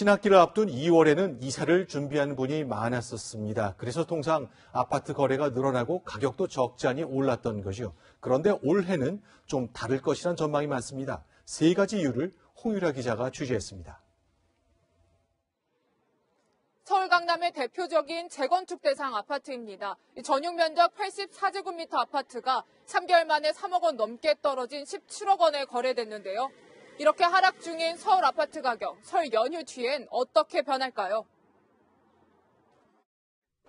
신학기를 앞둔 2월에는 이사를 준비하는 분이 많았었습니다. 그래서 통상 아파트 거래가 늘어나고 가격도 적잖이 올랐던 것이요. 그런데 올해는 좀 다를 것이란 전망이 많습니다. 세 가지 이유를 홍유라 기자가 취재했습니다. 서울 강남의 대표적인 재건축 대상 아파트입니다. 이 전용 면적 84제곱미터 아파트가 3개월 만에 3억 원 넘게 떨어진 17억 원에 거래됐는데요. 이렇게 하락 중인 서울 아파트 가격, 설 연휴 뒤엔 어떻게 변할까요?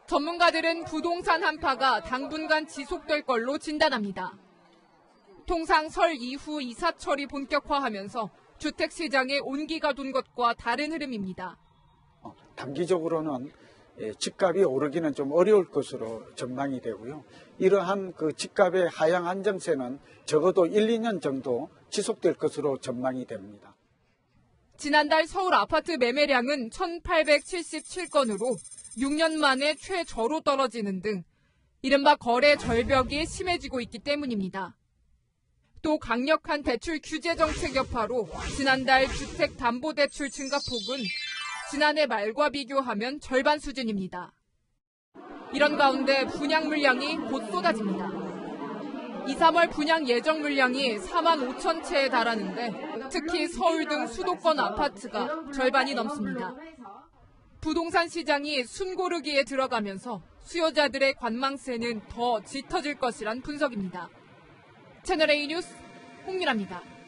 전문가들은 부동산 한파가 당분간 지속될 걸로 진단합니다. 통상 설 이후 이사철이 본격화하면서 주택 시장에 온기가 돈 것과 다른 흐름입니다. 어, 단기적으로는 예, 집값이 오르기는 좀 어려울 것으로 전망이 되고요. 이러한 그 집값의 하향 안정세는 적어도 1, 2년 정도 지속될 것으로 전망이 됩니다. 지난달 서울 아파트 매매량은 1,877건으로 6년 만에 최저로 떨어지는 등 이른바 거래 절벽이 심해지고 있기 때문입니다. 또 강력한 대출 규제 정책 여파로 지난달 주택담보대출 증가폭은 지난해 말과 비교하면 절반 수준입니다. 이런 가운데 분양 물량이 곧 쏟아집니다. 2, 3월 분양 예정 물량이 4만 5천 채에 달하는데 특히 서울 등 수도권 아파트가 절반이 넘습니다. 부동산 시장이 숨고르기에 들어가면서 수요자들의 관망세는 더 짙어질 것이란 분석입니다. 채널A 뉴스 홍미라입니다.